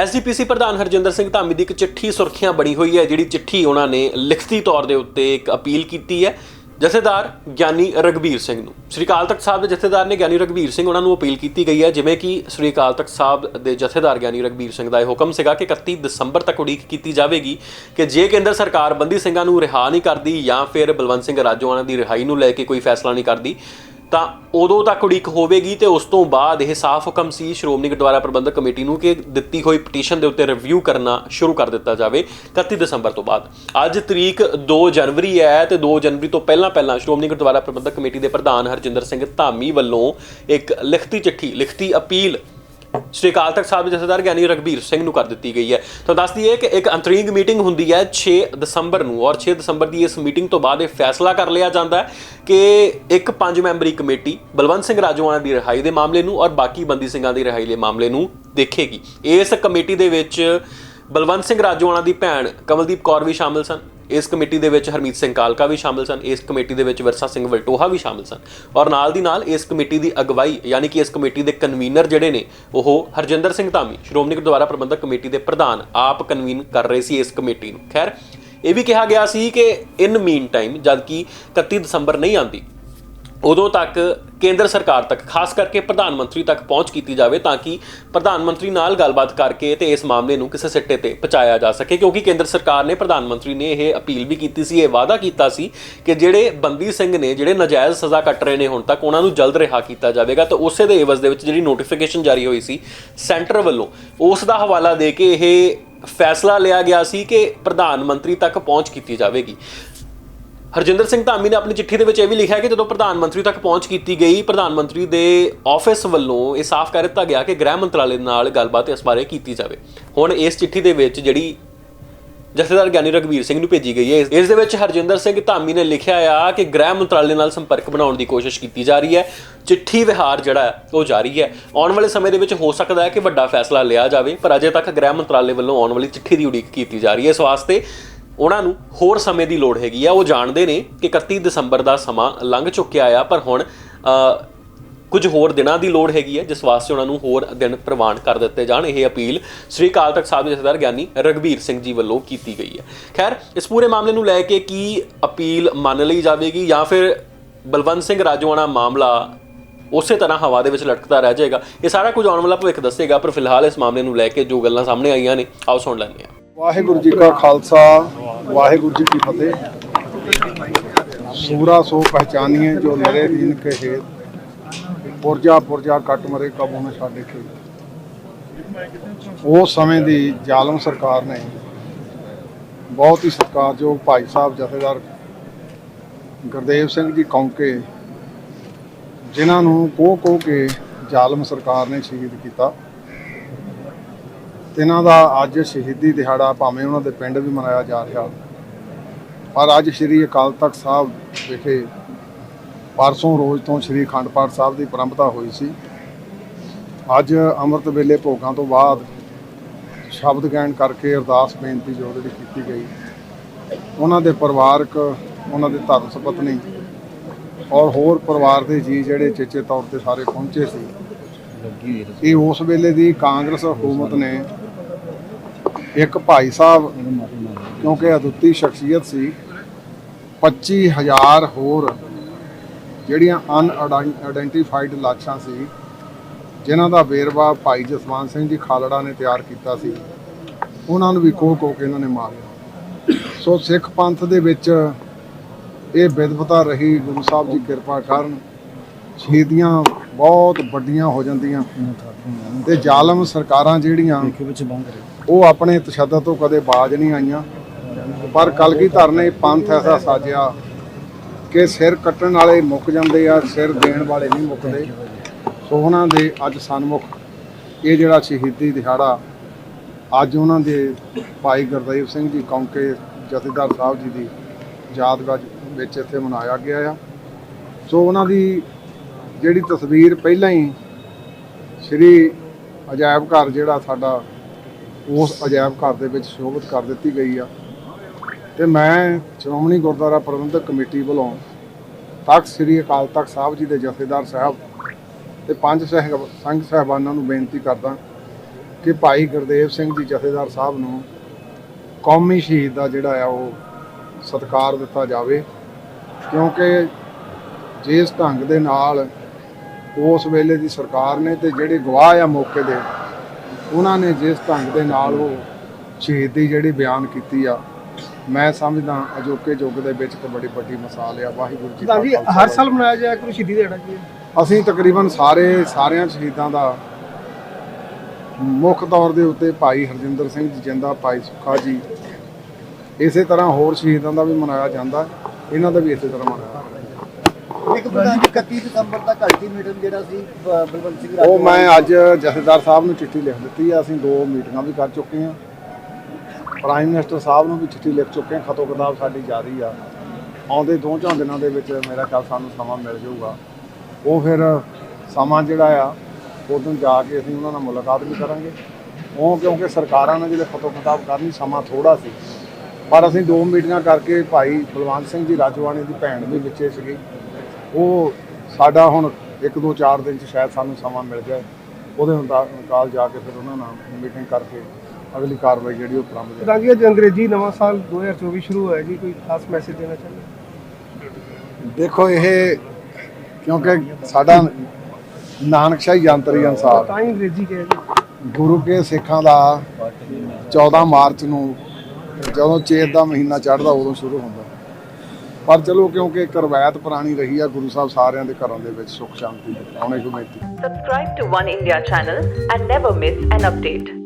SGPC ਪ੍ਰਧਾਨ ਹਰਜਿੰਦਰ ਸਿੰਘ ਧਾਮੀ ਦੀ ਇੱਕ ਚਿੱਠੀ ਸੁਰਖੀਆਂ ਬਣੀ ਹੋਈ ਹੈ, ਜਿਹੜੀ ਚਿੱਠੀ ਉਹਨਾਂ ਨੇ ਲਿਖਤੀ ਤੌਰ ਦੇ ਉੱਤੇ ਇੱਕ ਅਪੀਲ ਕੀਤੀ ਹੈ। ਜਥੇਦਾਰ ਗਿਆਨੀ ਰਗਵੀਰ ਸਿੰਘ ਨੂੰ। ਸ੍ਰੀ ਅਕਾਲ ਤਖਤ ਸਾਹਿਬ ਦੇ ਜਥੇਦਾਰ ਨੇ ਗਿਆਨੀ ਰਗਵੀਰ ਸਿੰਘ ਉਹਨਾਂ ਨੂੰ ਅਪੀਲ ਕੀਤੀ ਗਈ ਹੈ, ਜਿਵੇਂ ਕਿ ਸ੍ਰੀ ਅਕਾਲ ਤਖਤ ਸਾਹਿਬ ਦੇ ਜਥੇਦਾਰ ਗਿਆਨੀ ਰਗਵੀਰ ਸਿੰਘ ਦਾ ਇਹ ਹੁਕਮ ਸੀਗਾ ਕਿ 31 ਦਸੰਬਰ ਤੱਕ ਉਡੀਕ ਕੀਤੀ ਜਾਵੇਗੀ ਕਿ ਜੇ ਕੇਂਦਰ ਸਰਕਾਰ ਬੰਦੀ ਸਿੰਘਾਂ ਨੂੰ ਰਿਹਾ ਨਹੀਂ ਕਰਦੀ ਜਾਂ ਫਿਰ ਬਲਵੰਤ ਸਿੰਘ ਰਾਜੋਆਣਾ ਦੀ ਰਿਹਾਈ ਨੂੰ ਲੈ ਕੇ ਕੋਈ ਫੈਸਲਾ ਨਹੀਂ ਕਰਦੀ ਤਾਂ ਉਦੋਂ ਤੱਕ ਉਡੀਕ ਹੋਵੇਗੀ ਤੇ ਉਸ ਤੋਂ ਬਾਅਦ ਇਹ ਸਾਫ਼ ਹੁਕਮ ਸੀ ਸ਼੍ਰੋਮਣੀ ਗੁਰਦੁਆਰਾ ਪ੍ਰਬੰਧਕ ਕਮੇਟੀ ਨੂੰ ਕਿ ਦਿੱਤੀ ਹੋਈ ਪਟੀਸ਼ਨ ਦੇ ਉੱਤੇ ਰਿਵਿਊ ਕਰਨਾ ਸ਼ੁਰੂ ਕਰ ਦਿੱਤਾ ਜਾਵੇ 31 ਦਸੰਬਰ ਤੋਂ ਬਾਅਦ। ਅੱਜ ਤਰੀਕ 2 ਜਨਵਰੀ ਹੈ ਤੇ 2 ਜਨਵਰੀ ਤੋਂ ਪਹਿਲਾਂ ਪਹਿਲਾਂ ਸ਼੍ਰੋਮਣੀ ਗੁਰਦੁਆਰਾ ਪ੍ਰਬੰਧਕ ਕਮੇਟੀ ਦੇ ਪ੍ਰਧਾਨ ਹਰਜਿੰਦਰ ਸਿੰਘ ਧਾਮੀ ਵੱਲੋਂ ਇੱਕ ਲਿਖਤੀ ਚਿੱਠੀ, ਲਿਖਤੀ ਅਪੀਲ ਸ਼੍ਰੀ ਅਕਾਲ ਤਖਤ ਸਾਹਿਬ ਦੇ ਜਥੇਦਾਰ ਗਿਆਨੀ ਰਗਵੀਰ ਸਿੰਘ ਨੂੰ ਕਰ ਦਿੱਤੀ ਗਈ ਹੈ। ਤਾਂ ਦੱਸ ਦਈਏ ਕਿ ਇੱਕ ਅੰਤਰਿੰਗ ਮੀਟਿੰਗ ਹੁੰਦੀ ਹੈ 6 ਦਸੰਬਰ ਨੂੰ ਔਰ 6 ਦਸੰਬਰ ਦੀ ਇਸ ਮੀਟਿੰਗ ਤੋਂ ਬਾਅਦ ਇਹ ਫੈਸਲਾ ਕਰ ਲਿਆ ਜਾਂਦਾ ਹੈ ਕਿ ਇੱਕ ਪੰਜ ਮੈਂਬਰੀ ਕਮੇਟੀ ਬਲਵੰਤ ਸਿੰਘ ਰਾਜੋਆਣਾ ਦੀ ਰਿਹਾਈ ਦੇ ਮਾਮਲੇ ਨੂੰ ਔਰ ਬਾਕੀ ਬੰਦੀ ਸਿੰਘਾਂ ਦੀ ਰਿਹਾਈ ਦੇ ਮਾਮਲੇ ਨੂੰ ਦੇਖੇਗੀ। ਇਸ ਕਮੇਟੀ ਦੇ ਵਿੱਚ ਬਲਵੰਤ ਸਿੰਘ ਰਾਜੋਆਣਾ ਦੀ ਭੈਣ ਕਮਲਦੀਪ ਕੌਰ ਵੀ ਸ਼ਾਮਲ ਸਨ। ਇਸ ਕਮੇਟੀ ਦੇ ਵਿੱਚ ਹਰਮੀਤ ਸਿੰਘ ਕਾਲਕਾ ਵੀ ਸ਼ਾਮਿਲ ਸਨ, ਇਸ ਕਮੇਟੀ ਦੇ ਵਿੱਚ ਵਿਰਸਾ ਸਿੰਘ ਵਲਟੋਹਾ ਵੀ ਸ਼ਾਮਿਲ ਸਨ ਔਰ ਨਾਲ ਦੀ ਨਾਲ ਇਸ ਕਮੇਟੀ ਦੀ ਅਗਵਾਈ, ਯਾਨੀ ਕਿ ਇਸ ਕਮੇਟੀ ਦੇ ਕਨਵੀਨਰ ਜਿਹੜੇ ਨੇ, ਉਹ ਹਰਜਿੰਦਰ ਸਿੰਘ ਧਾਮੀ, ਸ਼੍ਰੋਮਣੀ ਗੁਰਦੁਆਰਾ ਪ੍ਰਬੰਧਕ ਕਮੇਟੀ ਦੇ ਪ੍ਰਧਾਨ ਆਪ ਕਨਵੀਨ ਕਰ ਰਹੇ ਸੀ ਇਸ ਕਮੇਟੀ ਨੂੰ। ਖੈਰ, ਇਹ ਵੀ ਕਿਹਾ ਗਿਆ ਸੀ ਕਿ ਇਨ ਮੀਨ ਟਾਈਮ ਜਦ ਕਿ 31 ਦਸੰਬਰ ਨਹੀਂ ਆਂਦੀ ਉਦੋਂ ਤੱਕ ਕੇਂਦਰ ਸਰਕਾਰ ਤੱਕ, ਖਾਸ ਕਰਕੇ ਪ੍ਰਧਾਨ ਮੰਤਰੀ ਤੱਕ ਪਹੁੰਚ ਕੀਤੀ ਜਾਵੇ ਤਾਂ ਕਿ ਪ੍ਰਧਾਨ ਮੰਤਰੀ ਨਾਲ ਗੱਲਬਾਤ ਕਰਕੇ ਤੇ ਇਸ ਮਾਮਲੇ ਨੂੰ ਕਿਸੇ ਸਿੱਟੇ ਤੇ ਪਹੁੰਚਾਇਆ ਜਾ ਸਕੇ, ਕਿਉਂਕਿ ਕੇਂਦਰ ਸਰਕਾਰ ਨੇ, ਪ੍ਰਧਾਨ ਮੰਤਰੀ ਨੇ ਇਹ ਅਪੀਲ ਵੀ ਕੀਤੀ ਸੀ, ਇਹ ਵਾਅਦਾ ਕੀਤਾ ਸੀ ਕਿ ਜਿਹੜੇ ਬੰਦੀ ਸਿੰਘ ਨੇ, ਜਿਹੜੇ ਨਾਜਾਇਜ਼ ਸਜ਼ਾ ਕੱਟ ਰਹੇ ਨੇ ਹੁਣ ਤੱਕ, ਉਹਨਾਂ ਨੂੰ ਜਲਦ ਰਿਹਾ ਕੀਤਾ ਜਾਵੇਗਾ। ਤਾਂ ਉਸੇ ਦੇ ਇਵਜ਼ ਦੇ ਵਿੱਚ ਜਿਹੜੀ ਨੋਟੀਫਿਕੇਸ਼ਨ ਜਾਰੀ ਹੋਈ ਸੀ ਸੈਂਟਰ ਵੱਲੋਂ, ਉਸ ਦਾ ਹਵਾਲਾ ਦੇ ਕੇ ਇਹ ਫੈਸਲਾ ਲਿਆ ਗਿਆ ਸੀ ਕਿ ਪ੍ਰਧਾਨ ਮੰਤਰੀ ਤੱਕ ਪਹੁੰਚ ਕੀਤੀ ਜਾਵੇਗੀ। ਹਰਜਿੰਦਰ ਸਿੰਘ ਧਾਮੀ ਨੇ ਆਪਣੀ ਚਿੱਠੀ ਦੇ ਵਿੱਚ ਇਹ ਵੀ ਲਿਖਿਆ ਕਿ ਜਦੋਂ ਪ੍ਰਧਾਨ ਮੰਤਰੀ ਤੱਕ ਪਹੁੰਚ ਕੀਤੀ ਗਈ, ਪ੍ਰਧਾਨ ਮੰਤਰੀ ਦੇ ਆਫਿਸ ਵੱਲੋਂ ਇਹ ਸਾਫ਼ ਕਰ ਦਿੱਤਾ ਗਿਆ ਕਿ ਗ੍ਰਹਿ ਮੰਤਰਾਲੇ ਨਾਲ ਗੱਲਬਾਤ ਇਸ ਬਾਰੇ ਕੀਤੀ ਜਾਵੇ। ਹੁਣ ਇਸ ਚਿੱਠੀ ਦੇ ਵਿੱਚ ਜਿਹੜੀ ਜਥੇਦਾਰ ਗਿਆਨੀ ਰਗਵੀਰ ਸਿੰਘ ਨੂੰ ਭੇਜੀ ਗਈ ਹੈ, ਇਸ- ਇਸ ਦੇ ਵਿੱਚ ਹਰਜਿੰਦਰ ਸਿੰਘ ਧਾਮੀ ਨੇ ਲਿਖਿਆ ਆ ਕਿ ਗ੍ਰਹਿ ਮੰਤਰਾਲੇ ਨਾਲ ਸੰਪਰਕ ਬਣਾਉਣ ਦੀ ਕੋਸ਼ਿਸ਼ ਕੀਤੀ ਜਾ ਰਹੀ ਹੈ। ਚਿੱਠੀ ਵਿਹਾਰ ਜਿਹੜਾ ਹੈ, ਉਹ ਜਾਰੀ ਹੈ। ਆਉਣ ਵਾਲੇ ਸਮੇਂ ਦੇ ਵਿੱਚ ਹੋ ਸਕਦਾ ਹੈ ਕਿ ਵੱਡਾ ਫੈਸਲਾ ਲਿਆ ਜਾਵੇ, ਪਰ ਅਜੇ ਤੱਕ ਗ੍ਰਹਿ ਮੰਤਰਾਲੇ ਵੱਲੋਂ ਆਉਣ ਵਾਲੀ ਚਿੱਠੀ ਦੀ ਉਡੀਕ ਕੀਤੀ ਜਾ ਰਹੀ ਹੈ। ਇਸ ਵਾਸਤੇ ਉਹਨਾਂ ਨੂੰ ਹੋਰ ਸਮੇਂ ਦੀ ਲੋੜ ਹੈਗੀ ਆ। ਉਹ ਜਾਣਦੇ ਨੇ ਕਿ 31 ਦਸੰਬਰ ਦਾ ਸਮਾਂ ਲੰਘ ਚੁੱਕਿਆ ਆ, ਪਰ ਹੁਣ ਕੁਝ ਹੋਰ ਦਿਨਾਂ ਦੀ ਲੋੜ ਹੈਗੀ ਹੈ ਜਿਸ ਵਾਸਤੇ ਉਹਨਾਂ ਨੂੰ ਹੋਰ ਦਿਨ ਪ੍ਰਵਾਨ ਕਰ ਦਿੱਤੇ ਜਾਣ। ਇਹ ਅਪੀਲ ਸ੍ਰੀ ਅਕਾਲ ਤਖਤ ਸਾਹਿਬ ਦੇ ਜਥੇਦਾਰ ਗਿਆਨੀ ਰਗਵੀਰ ਸਿੰਘ ਜੀ ਵੱਲੋਂ ਕੀਤੀ ਗਈ ਹੈ ਖੈਰ, ਇਸ ਪੂਰੇ ਮਾਮਲੇ ਨੂੰ ਲੈ ਕੇ ਕੀ ਅਪੀਲ ਮੰਨ ਲਈ ਜਾਵੇਗੀ ਜਾਂ ਫਿਰ ਬਲਵੰਤ ਸਿੰਘ ਰਾਜੋਆਣਾ ਮਾਮਲਾ ਉਸੇ ਤਰ੍ਹਾਂ ਹਵਾ ਦੇ ਵਿੱਚ ਲਟਕਦਾ ਰਹਿ ਜਾਏਗਾ? ਇਹ ਸਾਰਾ ਕੁਝ ਆਉਣ ਵਾਲਾ ਭਵਿੱਖ ਦੱਸੇਗਾ, ਪਰ ਫਿਲਹਾਲ ਇਸ ਮਾਮਲੇ ਨੂੰ ਲੈ ਕੇ ਜੋ ਗੱਲਾਂ ਸਾਹਮਣੇ ਆਈਆਂ ਨੇ, ਆਓ ਸੁਣ ਲੈਂਦੇ ਹਾਂ। ਵਾਹਿਗੁਰੂ ਜੀ ਕਾ ਖਾਲਸਾ, ਵਾਹਿਗੁਰੂ ਜੀ ਕੀ ਫਤਿਹ। ਸੂਰਾ ਸੋ ਪਹਿਚਾਨੀਏ ਜੋ ਨਰੇ ਦੀਨ ਕੇ ਹੇਤ। ਪੁਰਜਾ ਪੁਰਜਾ ਕੱਟ ਮਰੇ ਕਬੂ ਨੇ ਸਾਡੇ ਕੇ ਉਸ ਸਮੇਂ ਦੀ ਜ਼ਾਲਮ ਸਰਕਾਰ ਨੇ ਬਹੁਤ ਹੀ ਸਤਿਕਾਰਯੋਗ ਭਾਈ ਸਾਹਿਬ ਜਥੇਦਾਰ ਗੁਰਦੇਵ ਸਿੰਘ ਜੀ ਕੌਂਕੇ, ਜਿਨ੍ਹਾਂ ਨੂੰ ਕੋ ਕੋਹ ਕੇ ਜ਼ਾਲਮ ਸਰਕਾਰ ਨੇ ਸ਼ਹੀਦ ਕੀਤਾ। ਤੇ ਇਹਨਾਂ ਦਾ ਅੱਜ ਸ਼ਹੀਦੀ ਦਿਹਾੜਾ ਭਾਵੇਂ ਉਹਨਾਂ ਦੇ ਪਿੰਡ ਵੀ ਮਨਾਇਆ ਜਾ ਰਿਹਾ। ਪਰ ਅੱਜ ਸ੍ਰੀ ਅਕਾਲ ਤਖਤ ਸਾਹਿਬ ਵਿਖੇ ਪਰਸੋਂ ਰੋਜ਼ ਤੋਂ ਸ੍ਰੀ ਅਖੰਡ ਪਾਠ ਸਾਹਿਬ ਦੀ ਪਰੰਪਰਾ ਹੋਈ ਸੀ। ਅੱਜ ਅੰਮ੍ਰਿਤ ਵੇਲੇ ਭੋਗਾਂ ਤੋਂ ਬਾਅਦ ਸ਼ਬਦ ਗਾਇਨ ਕਰਕੇ ਅਰਦਾਸ ਬੇਨਤੀ ਜੋ ਜਿਹੜੀ ਕੀਤੀ ਗਈ। ਉਹਨਾਂ ਦੇ ਪਰਿਵਾਰਕ ਉਹਨਾਂ ਦੇ ਧਰਮ ਸੁਪਤਨੀ ਔਰ ਹੋਰ ਪਰਿਵਾਰ ਦੇ ਜੀ ਜਿਹੜੇ ਚੇਚੇ ਤੌਰ ਤੇ ਸਾਰੇ ਪਹੁੰਚੇ ਸੀ। ਇਹ ਉਸ ਵੇਲੇ ਦੀ ਕਾਂਗਰਸ ਹਕੂਮਤ ਨੇ ਇੱਕ ਭਾਈ ਸਾਹਿਬ, ਕਿਉਂਕਿ ਅਦੁੱਤੀ ਸ਼ਖਸੀਅਤ ਸੀ 25000 ਹੋਰ ਜਿਹੜੀਆਂ ਅਨ ਅਨਆਇਡੈਂਟੀਫਾਈਡ ਲਾਸ਼ਾਂ ਸੀ, ਜਿਨ੍ਹਾਂ ਦਾ ਵੇਰਵਾ ਭਾਈ ਜਸਵੰਤ ਸਿੰਘ ਜੀ ਖਾਲੜਾ ਨੇ ਤਿਆਰ ਕੀਤਾ ਸੀ, ਉਹਨਾਂ ਨੂੰ ਵੀ ਕੋਹ ਕੋਹ ਕੇ ਇਹਨਾਂ ਨੇ ਮਾਰਿਆ। ਸੋ ਸਿੱਖ ਪੰਥ ਦੇ ਵਿੱਚ ਇਹ ਵਿਦਵਤਾ ਰਹੀ, ਗੁਰੂ ਸਾਹਿਬ ਜੀ ਕਿਰਪਾ ਕਰਨ ਸ਼ਹੀਦੀਆਂ ਬਹੁਤ ਵੱਡੀਆਂ ਹੋ ਜਾਂਦੀਆਂ। ਤੇ ਜ਼ਾਲਮ ਸਰਕਾਰਾਂ ਜਿਹੜੀਆਂ, ਉਹ ਆਪਣੇ ਤਸ਼ੱਦਦ ਤੋਂ ਕਦੇ ਬਾਜ ਨਹੀਂ ਆਈਆਂ। ਪਰ ਕਲਗੀਧਰ ਨੇ ਪੰਥ ਐਸਾ ਸਾਜਿਆ ਕਿ ਸਿਰ ਕੱਟਣ ਵਾਲੇ ਮੁੱਕ ਜਾਂਦੇ ਆ, ਸਿਰ ਦੇਣ ਵਾਲੇ ਨਹੀਂ ਮੁੱਕਦੇ। ਸੋ ਉਹਨਾਂ ਦੇ ਅੱਜ ਸਨਮੁਖ, ਇਹ ਜਿਹੜਾ ਸ਼ਹੀਦੀ ਦਿਹਾੜਾ ਅੱਜ ਉਹਨਾਂ ਦੇ ਭਾਈ ਗੁਰਦੇਵ ਸਿੰਘ ਜੀ ਕੌਂਕੇ ਜਥੇਦਾਰ ਸਾਹਿਬ ਜੀ ਦੀ ਯਾਦਗਾਰ ਵਿੱਚ ਇੱਥੇ ਮਨਾਇਆ ਗਿਆ ਆ। ਸੋ ਉਹਨਾਂ ਦੀ ਜਿਹੜੀ ਤਸਵੀਰ ਪਹਿਲਾਂ ਹੀ ਸ੍ਰੀ ਅਜਾਇਬ ਘਰ ਜਿਹੜਾ ਸਾਡਾ, ਉਸ ਅਜਾਇਬ ਘਰ ਦੇ ਵਿੱਚ ਸ਼ੋਭਿਤ ਕਰ ਦਿੱਤੀ ਗਈ ਆ। ਤੇ ਮੈਂ ਸ਼੍ਰੋਮਣੀ ਗੁਰਦੁਆਰਾ ਪ੍ਰਬੰਧਕ ਕਮੇਟੀ ਵੱਲੋਂ ਤਖਤ ਸ੍ਰੀ ਅਕਾਲ ਤਖਤ ਸਾਹਿਬ ਜੀ ਦੇ ਜਥੇਦਾਰ ਸਾਹਿਬ ਤੇ ਪੰਜ ਸਹਿਬ, ਸੰਘ ਸਾਹਿਬਾਨਾਂ ਨੂੰ ਬੇਨਤੀ ਕਰਦਾ ਕਿ ਭਾਈ ਗੁਰਦੇਵ ਸਿੰਘ ਜੀ ਜਥੇਦਾਰ ਸਾਹਿਬ ਨੂੰ ਕੌਮੀ ਸ਼ਹੀਦ ਦਾ ਜਿਹੜਾ ਆ ਉਹ ਸਤਿਕਾਰ ਦਿੱਤਾ ਜਾਵੇ, ਕਿਉਂਕਿ ਜਿਸ ਢੰਗ ਦੇ ਨਾਲ ਉਸ ਵੇਲੇ ਦੀ ਸਰਕਾਰ ਨੇ ਤੇ ਜਿਹੜੇ ਗਵਾਹ ਆ ਮੌਕੇ ਦੇ ਉਹਨਾਂ ਨੇ ਜਿਸ ਢੰਗ ਦੇ ਨਾਲ ਉਹ ਸ਼ਹੀਦੀ ਜਿਹੜੀ ਬਿਆਨ ਕੀਤੀ ਆ ਮੈਂ ਸਮਝਦਾ ਅਜੋਕੇ ਯੁੱਗ ਦੇ ਵਿੱਚ ਤੇ ਬੜੀ ਵੱਡੀ ਮਿਸਾਲ ਆ ਵਾਹਿਗੁਰੂ ਜੀ ਖਾਲਸਾ, ਹਰ ਸਾਲ ਮਨਾਇਆ ਜਾਇਆ ਕਰੂ ਸ਼ਹੀਦੀ ਦਿਹਾੜਾ ਜੀ ਅਸੀਂ ਤਕਰੀਬਨ ਸਾਰੇ ਸਾਰਿਆਂ ਸ਼ਹੀਦਾਂ ਦਾ ਮੁੱਖ ਤੌਰ ਦੇ ਉੱਤੇ ਭਾਈ ਹਰਜਿੰਦਰ ਸਿੰਘ ਜੀ ਜਿੰਦਾ ਭਾਈ ਸੁੱਖਾ ਜੀ ਇਸੇ ਤਰ੍ਹਾਂ ਹੋਰ ਸ਼ਹੀਦਾਂ ਦਾ ਵੀ ਮਨਾਇਆ ਜਾਂਦਾ ਇਹਨਾਂ ਦਾ ਵੀ ਇਸੇ ਤਰ੍ਹਾਂ ਮਨਾਇਆ। ਇੱਕ ਪ੍ਰਧਾਨ ਜੀ 31 ਦਸੰਬਰ ਤੱਕ ਅਲਟੀਮੇਟਮ ਜਿਹੜਾ ਸੀ ਬ- ਬਲਵੰਤ ਸਿੰਘ ਉਹ ਮੈਂ ਅੱਜ ਜਥੇਦਾਰ ਸਾਹਿਬ ਨੂੰ ਚਿੱਠੀ ਲਿਖ ਦਿੱਤੀ ਆ ਅਸੀਂ ਦੋ ਮੀਟਿੰਗਾਂ ਵੀ ਕਰ ਚੁੱਕੇ ਹਾਂ। ਪ੍ਰਾਈਮ ਮਿਨਿਸਟਰ ਸਾਹਿਬ ਨੂੰ ਵੀ ਚਿੱਠੀ ਲਿਖ ਚੁੱਕੇ ਹਾਂ ਖਤੋ ਕਿਤਾਬ ਸਾਡੀ ਜਾਰੀ ਆ। ਆਉਂਦੇ ਦੋ ਚਾਰ ਦਿਨਾਂ ਦੇ ਵਿੱਚ ਮੇਰਾ ਖਿਆਲ ਸਾਨੂੰ ਸਮਾਂ ਮਿਲ ਜਾਊਗਾ। ਉਹ ਫਿਰ ਸਮਾਂ ਜਿਹੜਾ ਆ ਉਦੋਂ ਜਾ ਕੇ ਅਸੀਂ ਉਹਨਾਂ ਨਾਲ ਮੁਲਾਕਾਤ ਵੀ ਕਰਾਂਗੇ। ਉਹ ਕਿਉਂਕਿ ਸਰਕਾਰਾਂ ਨੇ ਜਿਹੜੇ ਖਤੋ ਕਿਤਾਬ ਕਰਨੀ ਸਮਾਂ ਥੋੜਾ ਸੀ। ਪਰ ਅਸੀਂ ਦੋ ਮੀਟਿੰਗਾਂ ਕਰਕੇ ਭਾਈ ਬਲਵੰਤ ਸਿੰਘ ਜੀ ਰਾਜਵਾਨੀ ਦੀ ਭੈਣ ਵੀ ਵਿੱਚੇ ਸੀਗੀ। ਉਹ ਸਾਡਾ ਹੁਣ ਇੱਕ ਦੋ ਚਾਰ ਦਿਨ ਚ ਸ਼ਾਇਦ ਸਾਨੂੰ ਸਮਾਂ ਮਿਲ ਜਾਏ। ਉਹਦੇ ਮੁਤਾਬਕ ਜਾ ਕੇ ਫਿਰ ਉਹਨਾਂ ਨਾਲ ਮੀਟਿੰਗ ਕਰਕੇ ਅਗਲੀ ਕਾਰਵਾਈ ਜਿਹੜੀ ਉਹ ਪ੍ਰਾਰੰਭ ਕਰਾਂਗੇ ਜੀ ਅੱਜ ਅੰਗਰੇਜ਼ੀ ਨਵਾਂ ਸਾਲ 2024 ਸ਼ੁਰੂ ਹੋਇਆ ਜੀ ਕੋਈ ਖਾਸ ਮੈਸੇਜ ਦੇਣਾ ਚਾਹੁੰਦੇ ਦੇਖੋ ਇਹ ਕਿਉਂਕਿ ਸਾਡਾ ਨਾਨਕਸ਼ਾਹੀ ਯੰਤਰੀ ਅਨਸਾਰ ਤਾਂ ਅੰਗਰੇਜ਼ੀ ਕਿਹਾ ਜੀ ਗੁਰੂ ਕੇ ਸਿੱਖਾਂ ਦਾ 14 ਮਾਰਚ ਨੂੰ ਜਦੋਂ ਚੇਤ ਦਾ ਮਹੀਨਾ ਚੜ੍ਹਦਾ ਉਦੋਂ ਸ਼ੁਰੂ ਹੁੰਦਾ। ਪਰ ਚਲੋ ਕਿਉਂਕਿ ਇੱਕ ਰਵਾਇਤ ਪੁਰਾਣੀ ਰਹੀ ਆ ਗੁਰੂ ਸਾਹਿਬ ਸਾਰਿਆਂ ਦੇ ਘਰਾਂ ਦੇ ਵਿੱਚ ਸੁਖ ਸ਼ਾਂਤੀ ਆਉਣੇ ਕੋ ਬੇਨਤੀ subscribe to One India channel and never miss an update